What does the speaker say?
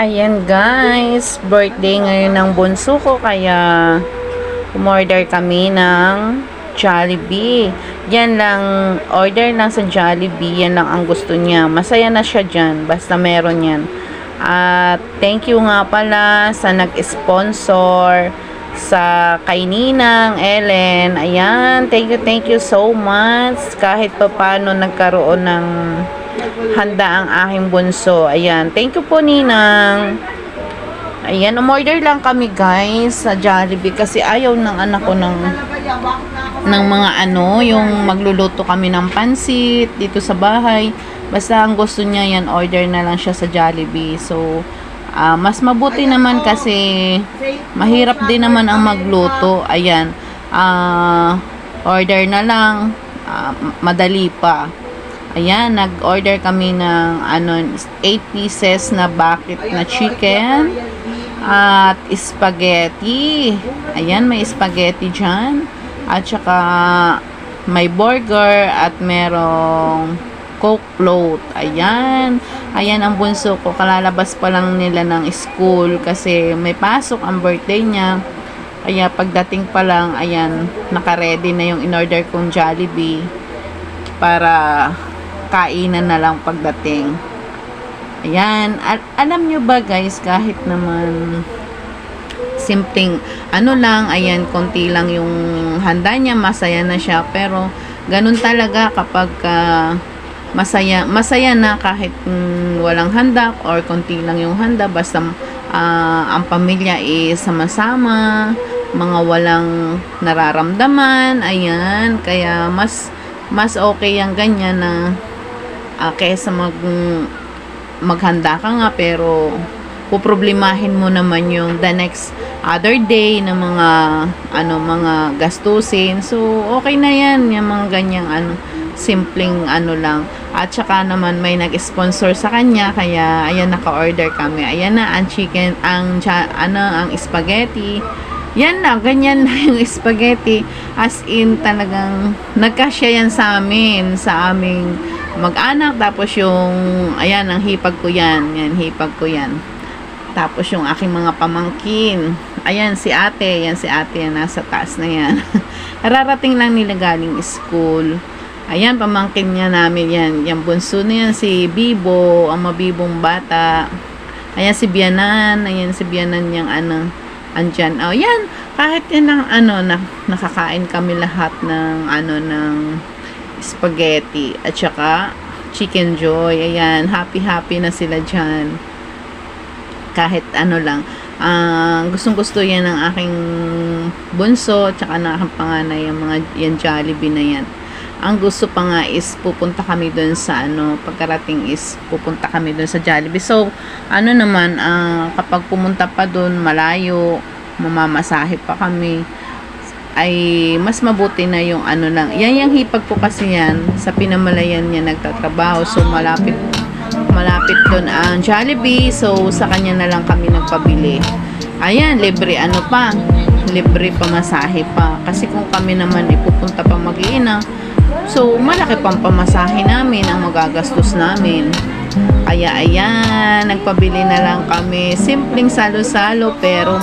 Ayan guys, birthday ngayon ng bunso ko kaya umorder kami ng Jollibee. Yan lang, order lang sa Jollibee, yan lang ang gusto niya. Masaya na siya dyan, basta meron yan. At thank you nga pala sa nag-sponsor sa kay Ninang, Ellen. Ayan, thank you, thank you so much. Kahit pa paano nagkaroon ng handa ang aking bunso. Ayan, thank you po Ninang. Ayan, umorder lang kami guys sa Jollibee kasi ayaw ng anak ko ng ng mga ano, yung magluluto kami ng pansit dito sa bahay. Basta ang gusto niya yan, order na lang siya sa Jollibee. So, ah, mas mabuti naman kasi mahirap din naman ang magluto. Ayan, ah, order na lang, ah, madali pa. Ayan, nag-order kami ng ano, 8 pieces na bucket na chicken at spaghetti. Ayan, may spaghetti dyan. At saka may burger at merong coke float. Ayan. Ayan ang bunso ko. Kalalabas pa lang nila ng school kasi may pasok ang birthday niya. Kaya pagdating pa lang, ayan, naka-ready na yung in-order kong Jollibee para kainan na lang pagdating. Ayan. At alam nyo ba guys, kahit naman simpleng ano lang, ayan, konti lang yung handa niya, masaya na siya. Pero, ganun talaga kapag ah, masaya, masaya na kahit mm, walang handa or konti lang yung handa, basta ah, ang pamilya is sama-sama, mga walang nararamdaman, ayan, kaya mas mas okay ang ganyan na ah, kaysa mag maghanda ka nga pero poproblemahin mo naman yung the next other day na mga ano mga gastusin. So okay na yan yung mga ganyang ano simpleng ano lang at saka naman may nag-sponsor sa kanya kaya ayan naka-order kami ayan na ang chicken ang ano ang spaghetti yan na, ganyan na yung spaghetti. As in, talagang nagkasya yan sa amin, sa aming mag-anak. Tapos yung, ayan, ang hipag ko yan. Yan, hipag ko yan. Tapos yung aking mga pamangkin. Ayan, si ate. Yan, si ate. Yan, nasa taas na yan. Rarating lang nila galing school. Ayan, pamangkin niya namin yan. Yan, bunso na yan, si Bibo, ang mabibong bata. Ayan, si Bianan. Ayan, si Bianan yung ano, andyan. Oh, yan. Kahit yan ang ano, na, nakakain kami lahat ng ano, ng spaghetti. At saka, chicken joy. Ayan, happy-happy na sila dyan. Kahit ano lang. Ah, gustong gusto yan ng aking bunso, tsaka ng aking panganay, yung mga yan Jollibee na yan. Ang gusto pa nga is pupunta kami doon sa ano, pagkarating is pupunta kami doon sa Jollibee. So, ano naman, ah, kapag pumunta pa doon malayo, mamamasahe pa kami, ay mas mabuti na yung ano lang. Yan yung hipag ko kasi yan, sa pinamalayan niya nagtatrabaho. So, malapit malapit doon ang Jollibee. So, sa kanya na lang kami nagpabili. Ayan, libre ano pa, libre pamasahe pa. Kasi kung kami naman ipupunta pa mag So, malaki pang pamasahe namin ang magagastos namin. Kaya ayan, nagpabili na lang kami. Simpleng salo-salo pero